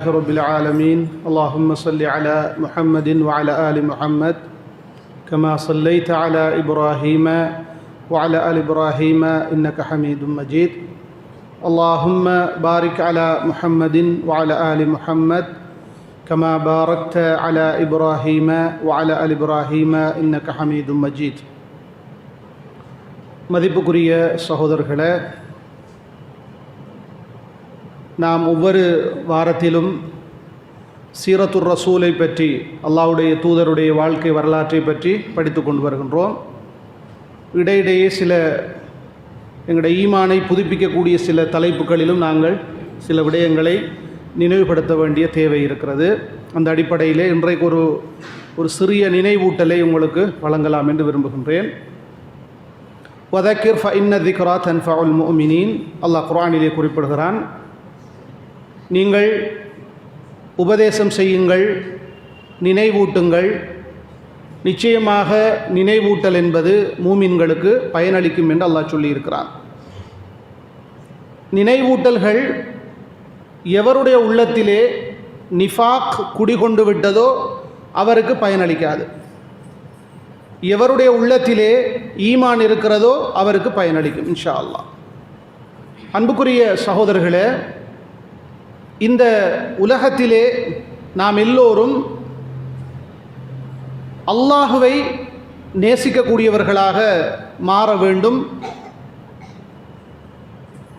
رب العالمين اللهم صل على محمد وعلى آل محمد كما صليت على إبراهيم وعلى آل إبراهيم إنك حميد مجيد اللهم بارك على محمد وعلى آل محمد كما باركت على إبراهيم وعلى آل إبراهيم إنك حميد مجيد மதிப்புக்குரிய சகோதரர்களே நாம் ஒவ்வொரு வாரத்திலும் சீரத்துர் ரசூலை பற்றி அல்லாஹ்வுடைய தூதருடைய வாழ்க்கை வரலாற்றை பற்றி படித்து கொண்டு வருகின்றோம். இடையிடையே சில எங்களுடைய ஈமானை புதுப்பிக்கக்கூடிய சில தலைப்புகளிலும் நாங்கள் சில விடயங்களை நினைவுபடுத்த வேண்டிய தேவை இருக்கிறது. அந்த அடிப்படையிலே இன்றைக்கு ஒரு ஒரு சிறிய நினைவூட்டலை உங்களுக்கு வழங்கலாம் என்று விரும்புகின்றேன். வதக்கிர் ஃப இன்ன திக்ரா தன்ஃபவுல் முமினீன் அல்லாஹ் குரானிலே குறிப்பிடுகிறான் நீங்கள் உபதேசம் செய்யுங்கள் நினைவூட்டுங்கள். நிச்சயமாக நினைவூட்டல் என்பது மூமின்களுக்கு பயனளிக்கும் என்று அல்லாஹ் சொல்லியிருக்கிறான். நினைவூட்டல்கள் எவருடைய உள்ளத்திலே நிஃபாக் குடிகொண்டு விட்டதோ அவருக்கு பயனளிக்காது. எவருடைய உள்ளத்திலே ஈமான் இருக்கிறதோ அவருக்கு பயனளிக்கும் இன்ஷா அல்லாஹ். அன்புக்குரிய சகோதரர்களே இந்த உலகத்திலே நாம் எல்லோரும் அல்லாஹுவை நேசிக்கக்கூடியவர்களாக மாற வேண்டும்.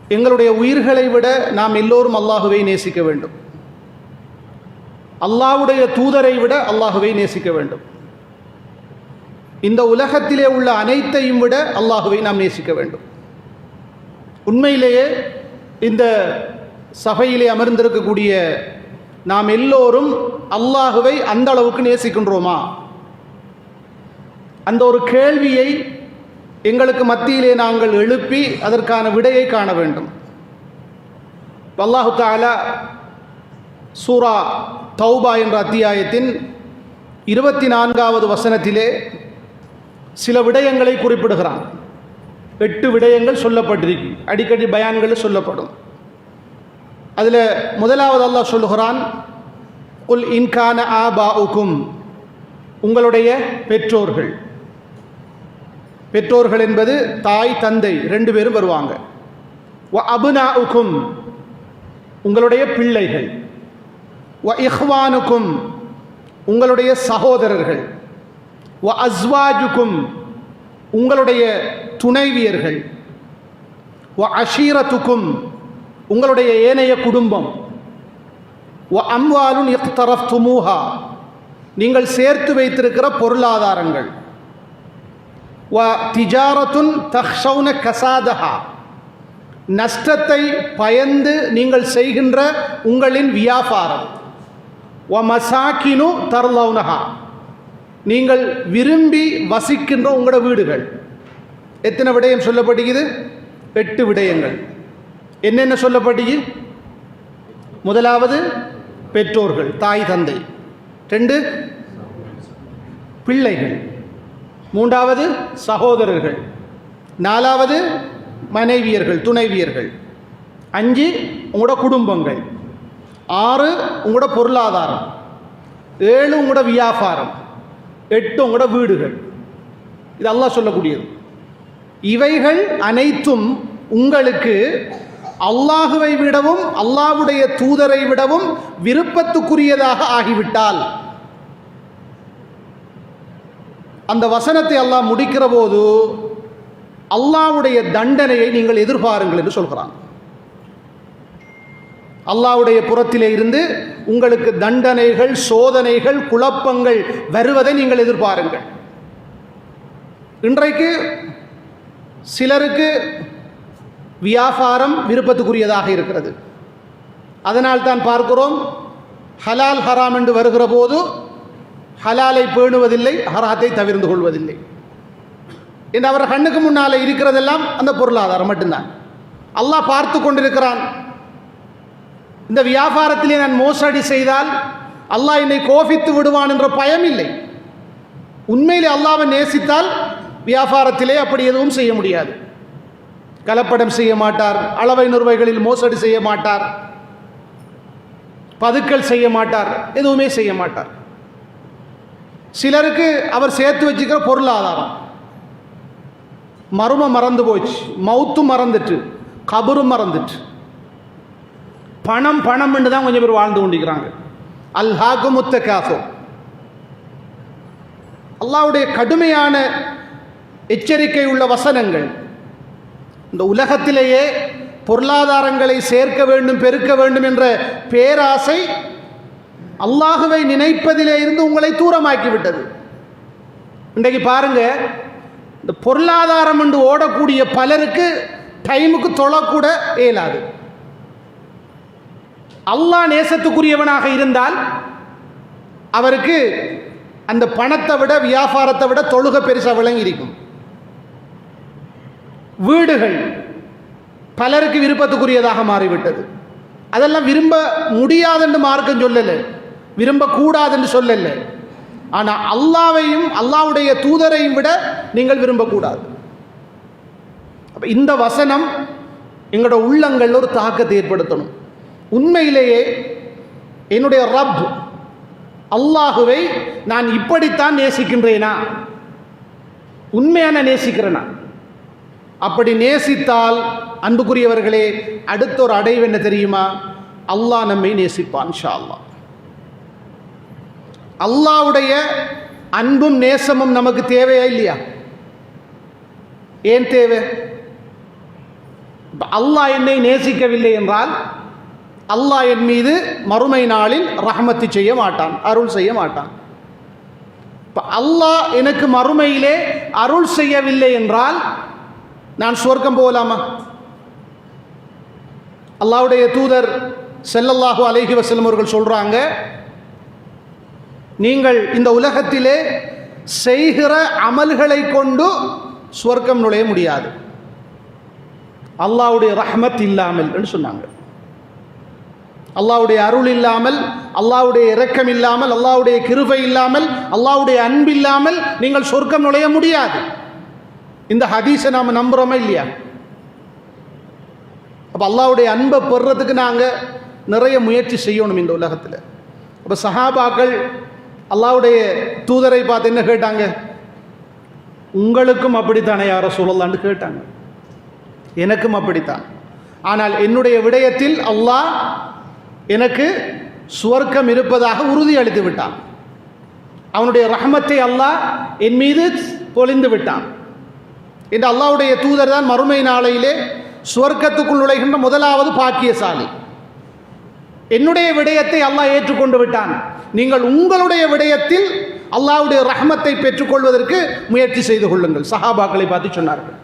எங்களுடைய உயிர்களை விட நாம் எல்லோரும் அல்லாஹுவை நேசிக்க வேண்டும். அல்லாஹுடைய தூதரை விட அல்லாஹுவை நேசிக்க வேண்டும். இந்த உலகத்திலே உள்ள அனைத்தையும் விட அல்லாஹுவை நாம் நேசிக்க வேண்டும். உண்மையிலேயே இந்த சபையிலே அமர்ந்திருக்கக்கூடிய நாம் எல்லோரும் அல்லாஹுவை அந்த அளவுக்கு நேசிக்கின்றோமா? அந்த ஒரு கேள்வியை எங்களுக்கு மத்தியிலே நாங்கள் எழுப்பி அதற்கான விடையை காண வேண்டும். அல்லாஹு தாலா சூரா தௌபா என்ற அத்தியாயத்தின் இருபத்தி நான்காவது வசனத்திலே சில விடயங்களை குறிப்பிடுகிறான். எட்டு விடயங்கள் சொல்லப்பட்டிருக்கு. அடிக்கடி பயான்கள் சொல்லப்படும். அதில் முதலாவது அல்லாஹ் சொல்லுகிறான் உல் இன்கான ஆபா உக்கும் உங்களுடைய பெற்றோர்கள். பெற்றோர்கள் என்பது தாய் தந்தை ரெண்டு பேரும் வருவாங்க. வ அபுனா உக்கும் உங்களுடைய பிள்ளைகள். வ இஹ்வானுக்கும் உங்களுடைய சகோதரர்கள். வ அஸ்வாஜுக்கும் உங்களுடைய துணைவியர்கள். வ அஷீரத்துக்கும் உங்களுடைய ஏனைய குடும்பம். வ அம்வாலுன் இஃப்தரஃப் துமூஹா நீங்கள் சேர்த்து வைத்திருக்கிற பொருளாதாரங்கள். வ திஜாரத்துன் தஹ்ஷவுன கசாதஹா. நஷ்டத்தை பயந்து நீங்கள் செய்கின்ற உங்களின் வியாபாரம். வ மசாக்கினு தர்லவுனஹா நீங்கள் விரும்பி வசிக்கின்ற உங்களோட வீடுகள். எத்தனை விடயம் சொல்லப்படுகிறது? எட்டு விடயங்கள். என்னென்ன சொல்லப்பட்டீங்க முதலாவது பெற்றோர்கள் தாய் தந்தை. ரெண்டு பிள்ளைகள். மூன்றாவது சகோதரர்கள். நாலாவது மனைவியர்கள் துணைவியர்கள். அஞ்சு உங்களோட குடும்பங்கள். ஆறு உங்களோட பொருளாதாரம். ஏழு உங்களோட வியாபாரம். எட்டு உங்களோட வீடுகள். இதெல்லாம் சொல்லக்கூடியது. இவைகள் அனைத்தும் உங்களுக்கு அல்லாஹுவை விடவும் அல்லாஹுடைய தூதரை விடவும் விருப்பத்துக்குரியதாக ஆகிவிட்டால் அந்த வசனத்தை அல்லாஹ் முடிக்கிற போது அல்லாவுடைய தண்டனையை நீங்கள் எதிர்பாருங்கள் என்று சொல்கிறான். அல்லாஹுடைய புறத்திலே இருந்து உங்களுக்கு தண்டனைகள் சோதனைகள் குழப்பங்கள் வருவதை நீங்கள் எதிர்பாருங்கள். இன்றைக்கு சிலருக்கு வியாபாரம் விருப்பத்துக்குரியதாக இருக்கிறது. அதனால் தான் பார்க்கிறோம் ஹலால் ஹராம் என்று வருகிற போது ஹலாலை பேணுவதில்லை ஹராத்தை தவிர்ந்து கொள்வதில்லை. என்று அவர் கண்ணுக்கு முன்னால் இருக்கிறதெல்லாம் அந்த பொருளாதாரம் மட்டும்தான். அல்லாஹ் பார்த்து கொண்டிருக்கிறான். இந்த வியாபாரத்திலே நான் மோசடி செய்தால் அல்லாஹ் என்னை கோபித்து விடுவான் என்ற பயம் இல்லை உண்மையிலே அல்லாவை நேசித்தால் வியாபாரத்திலே அப்படி எதுவும் செய்ய முடியாது. கலப்படம் செய்ய மாட்டார் அளவை நிறுவைகளில் மோசடி செய்ய மாட்டார் பதுக்கல் செய்ய மாட்டார் எதுவுமே செய்ய மாட்டார். சிலருக்கு அவர் சேர்த்து வச்சுக்கிற பொருளாதாரம் மரும மறந்து போச்சு மவுத்தும் மறந்துட்டு கபரும் மறந்துட்டு. பணம் பணம் தான் கொஞ்சம் பேர் வாழ்ந்து கொண்டிருக்கிறாங்க. அல்ஹாக்கு முத்த காசோ அல்லாவுடைய கடுமையான எச்சரிக்கை உள்ள வசனங்கள். இந்த உலகத்திலேயே பொருளாதாரங்களை சேர்க்க வேண்டும் பெருக்க வேண்டும் என்ற பேராசை அல்லாஹுவை நினைப்பதிலே இருந்து உங்களை தூரமாக்கிவிட்டது. இன்றைக்கு பாருங்க இந்த பொருளாதாரம் என்று ஓடக்கூடிய பலருக்கு டைமுக்கு தொழக்கூட இயலாது. அல்லாஹ் நேசத்துக்குரியவனாக இருந்தால் அவருக்கு அந்த பணத்தை விட வியாபாரத்தை விட தொழுக பெருசாக விளங்கி இருக்கும் வீடுகள் பலருக்கு விருப்பத்துக்குரியதாக மாறிவிட்டது. அதெல்லாம் விரும்ப முடியாதுன்னு மார்க்கம் சொல்லலை. விரும்பக்கூடாதுன்னு சொல்லலை. ஆனால் அல்லாவையும் அல்லாவுடைய தூதரையும் விட நீங்கள் விரும்பக்கூடாது. அப்போ இந்த வசனம் எங்களோட உள்ளங்கள் ஒரு தாக்கத்தை ஏற்படுத்தணும். உண்மையிலேயே என்னுடைய ரப் அல்லாஹுவை நான் இப்படித்தான் நேசிக்கின்றேனா? உண்மையான நேசிக்கிறேனா? அப்படி நேசித்தால் அன்புக்குரியவர்களே அடுத்த ஒரு அடைவு என்ன தெரியுமா? அல்லாஹ் நம்மை நேசிப்பான் ஷா அல்லாஹ் அல்லாவுடைய அன்பும் நேசமும் நமக்கு தேவையா இல்லையா? ஏன் தேவை? அல்லாஹ் என்னை நேசிக்கவில்லை என்றால் அல்லாஹ் என் மீது மறுமை நாளில் ரஹமத்து செய்ய மாட்டான் அருள் செய்ய மாட்டான். இப்போ அல்லாஹ் எனக்கு மறுமையிலே அருள் செய்யவில்லை என்றால் நான் சொர்க்கம் போகலாமா அல்லாவுடைய தூதர் செல்லல்லாஹு அலைஹி வஸல்லம் அவர்கள் சொல்கிறாங்க நீங்கள் இந்த உலகத்திலே செய்கிற அமல்களை கொண்டு சொர்க்கம் நுழைய முடியாது. அல்லாவுடைய ரஹமத் இல்லாமல் என்று சொன்னாங்க. அல்லாவுடைய அருள் இல்லாமல் அல்லாவுடைய இரக்கம் இல்லாமல் அல்லாவுடைய கிருபை இல்லாமல் அல்லாவுடைய அன்பு இல்லாமல் நீங்கள் சொர்க்கம் நுழைய முடியாது. இந்த ஹதீஸை நாம் நம்புகிறோமா இல்லையா? அப்போ அல்லாவுடைய அன்பை பெறுறதுக்கு நாங்கள் நிறைய முயற்சி செய்யணும் இந்த உலகத்தில். அப்போ சஹாபாக்கள் அல்லாவுடைய தூதரை பார்த்து என்ன கேட்டாங்க? உங்களுக்கும் அப்படித்தானே யாரை சொல்லலான்னு கேட்டாங்க. எனக்கும் அப்படித்தான். ஆனால் என்னுடைய விடயத்தில் அல்லாஹ் எனக்கு சுவர்க்கம் இருப்பதாக உறுதி அளித்து விட்டான். அவனுடைய ரஹமத்தை அல்லாஹ் என் மீது பொழிந்து விட்டான். என்று அல்லாவுடைய தூதர் தான் மறுமை நாளையிலே சுவர்க்கத்துக்குள் நுழைகின்ற முதலாவது பாக்கியசாலி. என்னுடைய விடயத்தை அல்லாஹ் ஏற்றுக்கொண்டு விட்டான். நீங்கள் உங்களுடைய விடயத்தில் அல்லாவுடைய ரஹமத்தை பெற்றுக்கொள்வதற்கு முயற்சி செய்து கொள்ளுங்கள். சஹாபாக்களை பார்த்து சொன்னார்கள்.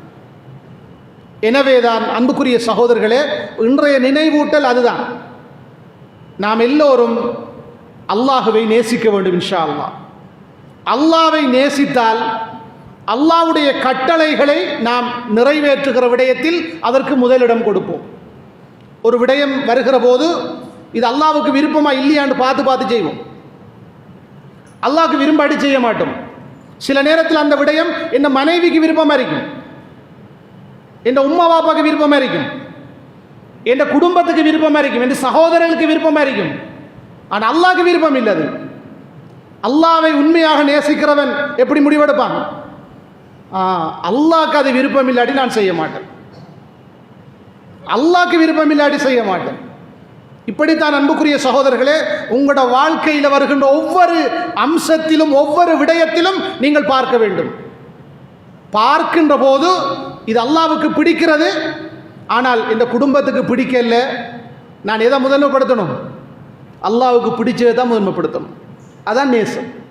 எனவேதான் அன்புக்குரிய சகோதரர்களே இன்றைய நினைவூட்டல் அதுதான். நாம் எல்லோரும் அல்லாஹுவை நேசிக்க வேண்டும் இன்ஷா அல்லா அல்லாவை நேசித்தால் அல்லாவுடைய கட்டளைகளை நாம் நிறைவேற்றுகிற விடயத்தில் அதற்கு முதலிடம் கொடுப்போம். ஒரு விடயம் வருகிற போது இது அல்லாவுக்கு விருப்பமா இல்லையான்னு பார்த்து பார்த்து செய்வோம். அல்லாவுக்கு விரும்பாடி செய்ய மாட்டோம். சில நேரத்தில் அந்த விடயம் என் மனைவிக்கு விருப்பமாக இருக்கும். என் உம்மா பாப்பாக்கு விருப்பமாக இருக்கும். என் குடும்பத்துக்கு விருப்பமாக இருக்கும். என் சகோதரர்களுக்கு விருப்பமாக இருக்கும். ஆனால் அல்லாவுக்கு விருப்பம் இல்லை அது அல்லாவை உண்மையாக நேசிக்கிறவன் எப்படி முடிவெடுப்பான்? ஆ, அது விருப்பம் இல்லாட்டி நான் செய்ய மாட்டேன். அல்லாக்கு விருப்பம் இல்லாட்டி செய்ய மாட்டேன். இப்படித்தான் அன்புக்குரிய சகோதரர்களே உங்களோட வாழ்க்கையில் வருகின்ற ஒவ்வொரு அம்சத்திலும் ஒவ்வொரு விடயத்திலும் நீங்கள் பார்க்க வேண்டும். பார்க்கின்ற போது இது அல்லாவுக்கு பிடிக்கிறது. ஆனால் இந்த குடும்பத்துக்கு பிடிக்கல. நான் எதை முதன்மைப்படுத்தணும்? அல்லாவுக்கு பிடிச்சதை தான் முதன்மைப்படுத்தணும். அதான் நேசம்.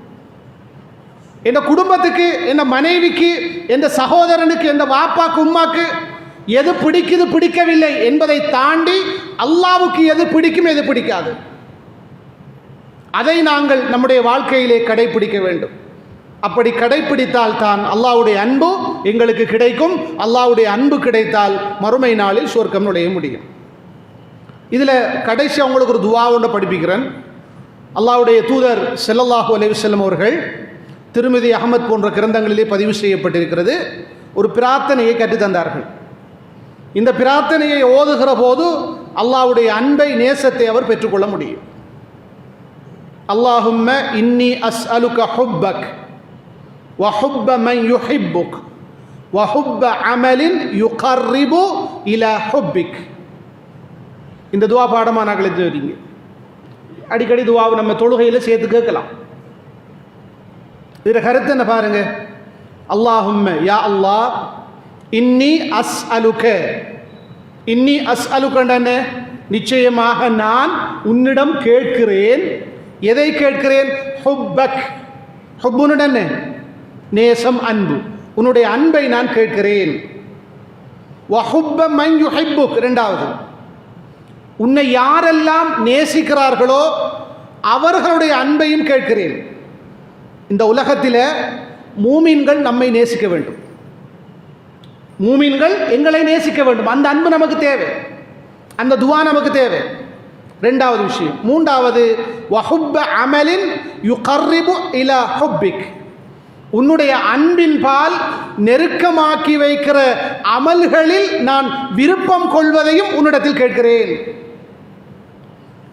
என் குடும்பத்துக்கு என் மனைவிக்கு என் சகோதரனுக்கு என் வாப்பாக்கு உம்மாக்கு எது பிடிக்குது பிடிக்கவில்லை என்பதை தாண்டி அல்லாவுக்கு எது பிடிக்கும் எது பிடிக்காது. அதை நாங்கள் நம்முடைய வாழ்க்கையிலே கடைபிடிக்க வேண்டும். அப்படி கடைபிடித்தால் தான் அல்லாவுடைய அன்பு எங்களுக்கு கிடைக்கும். அல்லாவுடைய அன்பு கிடைத்தால் மறுமை நாளில் சொர்க்கம் நுழைய முடியும். இதில் கடைசி அவங்களுக்கு ஒரு துவா ஒன்று படிப்பிக்கிறேன். அல்லாவுடைய தூதர் செல்லல்லாஹு அலைவு வஸல்லம் அவர்கள் திருமதி அகமத் போன்ற கிரந்தங்களிலே பதிவு செய்யப்பட்டிருக்கிறது. ஒரு பிரார்த்தனையை கற்றுத்தந்தார்கள். இந்த பிரார்த்தனையை ஓதுகிற போது அல்லாவுடைய அன்பை நேசத்தை அவர் பெற்றுக்கொள்ள முடியும். அல்லாஹும்ம இன்னி அஸ் அலுக ஹுப்பக் வஹுப்ப மன் யுஹிப்புக் வஹுப்ப அமலின் யுகர்ரிபு இல ஹுப்பிக். இந்த துவா பாடமாக நாங்கள் எடுத்து வரீங்க அடிக்கடி துவாவை நம்ம தொழுகையில் சேர்த்து கேட்கலாம். இதில் கருத்து என்ன பாருங்க? அல்லாஹும்ம யா அல்லாஹ் இன்னி அஸ் அலுக இன்னி அஸ் அலுக்கண்ட நிச்சயமாக நான் உன்னிடம் கேட்கிறேன். எதை கேட்கிறேன்? ஹுப்பக். ஹுப்புனுடன் நேசம் அன்பு. உன்னுடைய அன்பை நான் கேட்கிறேன். இரண்டாவது. உன்னை யாரெல்லாம் நேசிக்கிறார்களோ அவர்களுடைய அன்பையும் கேட்கிறேன். இந்த உலகத்தில் மூமீன்கள் நம்மை நேசிக்க வேண்டும். மூமீன்கள் எங்களை நேசிக்க வேண்டும். அந்த அன்பு நமக்கு தேவை. அந்த துவா நமக்கு தேவை. ரெண்டாவது விஷயம். மூன்றாவது வஹுப்ப அமலின் யுகர்ரிபு இல ஹுப்பிக். உன்னுடைய அன்பின் பால் நெருக்கமாக்கி வைக்கிற அமல்களில் நான் விருப்பம் கொள்வதையும் உன்னிடத்தில் கேட்கிறேன்.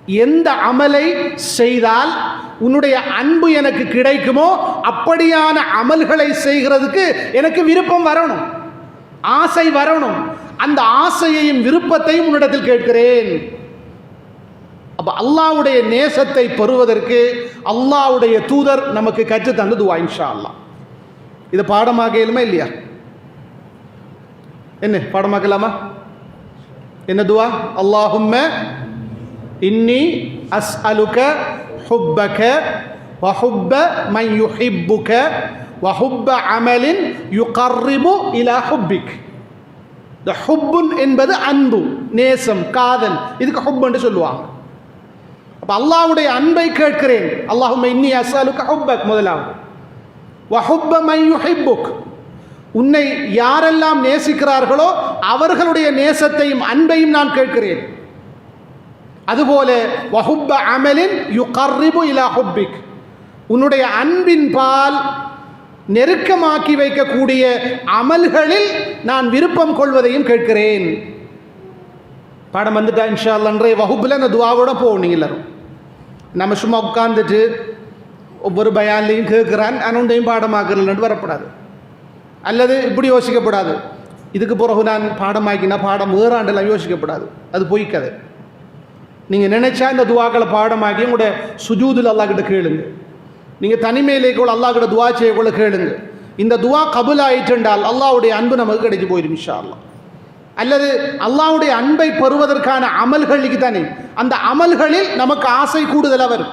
எந்த அமலை செய்தால் உன்னுடைய அன்பு எனக்கு கிடைக்குமோ அப்படியான அமல்களை செய்கிறதுக்கு எனக்கு விருப்பம் வரணும். ஆசை வரணும். அந்த ஆசையையும் விருப்பத்தையும் உன்னிடத்தில் கேட்கிறேன். அப்ப அல்லாவுடைய நேசத்தை பெறுவதற்கு அல்லாவுடைய தூதர் நமக்கு கற்று தந்தது இன்ஷா அல்லாஹ் இது பாடமாகலுமா இல்லையா? என்ன பாடமாக்கலாமா என்ன துவா? அல்லாஹும்ம இன்னி அஸ் அலுக ஹுப்பக வஹுப்ப மன் யுஹிப்புக வஹுப்ப அமலின் யுகர்ரிபு இலா ஹுப்பிக் இந்த ஹுப்புன் என்பது அன்பு நேசம் காதல். இதுக்கு ஹுப்புன்னு சொல்லுவாங்க. அப்போ அல்லாவுடைய அன்பை கேட்கிறேன். அல்லாஹும் இன்னி அஸ் அலுக ஹுப்பக் முதலாவது வஹுப்ப மையு யுஹிப்புக். உன்னை யாரெல்லாம் நேசிக்கிறார்களோ அவர்களுடைய நேசத்தையும் அன்பையும் நான் கேட்கிறேன். அதுபோல வஹுப்ப அமலின் யுகர்ரிபு இலா ஹுப்பிக். உன்னுடைய அன்பின் பால் நெருக்கமாக்கி வைக்கக்கூடிய அமல்களில் நான் விருப்பம் கொள்வதையும் கேட்கிறேன். பாடம் வந்துட்டா இன்ஷா அல்லன்றே அன்றைய வகுப்பில் அந்த துவாவோட போகும் நீங்கள் எல்லாரும். நம்ம சும்மா உட்காந்துட்டு ஒவ்வொரு பயான்லையும் கேட்குறான் அனொண்டையும் பாடமாக்குறலன்ட்டு வரப்படாது. அல்லது இப்படி யோசிக்கப்படாது. இதுக்கு பிறகு நான் பாடமாக்கினா பாடம் வேறாண்டெல்லாம் யோசிக்கப்படாது. அது பொய்க்கதை. நீங்கள் நினைச்சா இந்த துவாக்களை பாடமாக்கி உங்களுடைய சுஜூதில் அல்லாக்கிட்ட கேளுங்க. நீங்கள் தனிமையிலே கூட அல்லா துவா செய்யக்குள்ள கேளுங்க. இந்த துவா கபுல் ஆயிட்டென்றால் அல்லாவுடைய அன்பு நமக்கு கிடைச்சி போயிடும் இன்ஷா அல்லது அல்லாவுடைய அன்பை பெறுவதற்கான அமல்களுக்கு தானே அந்த அமல்களில் நமக்கு ஆசை கூடுதலாக வரும்.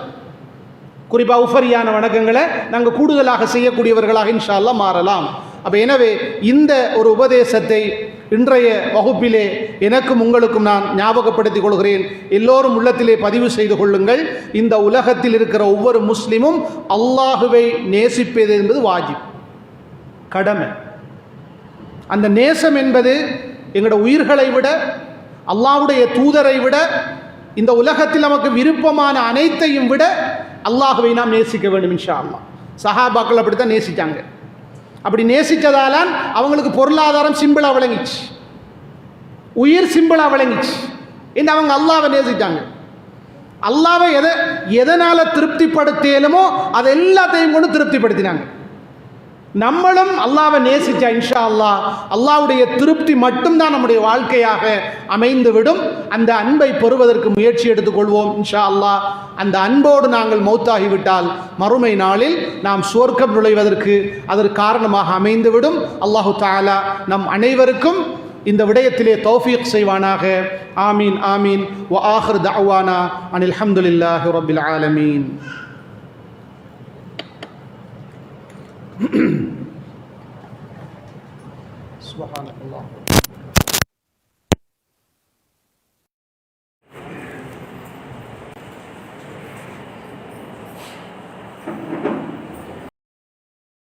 குறிப்பாக உஃபரியான வணக்கங்களை நாங்கள் கூடுதலாக செய்யக்கூடியவர்களாக இன்ஷா மாறலாம். அப்போ எனவே இந்த ஒரு உபதேசத்தை இன்றைய வகுப்பிலே எனக்கும் உங்களுக்கும் நான் ஞாபகப்படுத்திக் கொள்கிறேன். எல்லோரும் உள்ளத்திலே பதிவு செய்து கொள்ளுங்கள். இந்த உலகத்தில் இருக்கிற ஒவ்வொரு முஸ்லீமும் அல்லாஹுவை நேசிப்பது என்பது வாஜிப். கடமை. அந்த நேசம் என்பது எங்களோட உயிர்களை விட அல்லாஹுடைய தூதரை விட இந்த உலகத்தில் நமக்கு விருப்பமான அனைத்தையும் விட அல்லாஹுவை நாம் நேசிக்க வேண்டும் இன்ஷா அல்லா சஹாபாக்கள் அப்படித்தான் நேசித்தாங்க அப்படி நேசித்ததாலான் அவங்களுக்கு பொருளாதாரம் சிம்பிளாக விளங்கிச்சு. உயிர் சிம்பிளாக விளங்கிச்சு. இந்த அவங்க அல்லாவை நேசித்தாங்க அல்லாவை எதை எதனால் திருப்திப்படுத்தலுமோ அதை எல்லாத்தையும் கொண்டு திருப்திப்படுத்தினாங்க. நம்மளும் அல்லாவை நேசிச்சா இன்ஷா அல்லாஹ் அல்லாவுடைய திருப்தி மட்டும்தான் நம்முடைய வாழ்க்கையாக அமைந்துவிடும். அந்த அன்பை பெறுவதற்கு முயற்சி எடுத்துக்கொள்வோம் இன்ஷா அல்லாஹ் அந்த அன்போடு நாங்கள் மௌத்தாகிவிட்டால் மறுமை நாளில் நாம் சுவர்க்கம் நுழைவதற்கு அதற்கு காரணமாக அமைந்துவிடும் அல்லாஹு தாலா நம் அனைவருக்கும் இந்த விடயத்திலே தௌஃபீக் செய்வானாக ஆமீன் ஆமீன் வ ஆஹிர் தஅவானா அனில் ஹம்துலில்லாஹி ரப்பில் ஆலமீன் سبحانك اللهم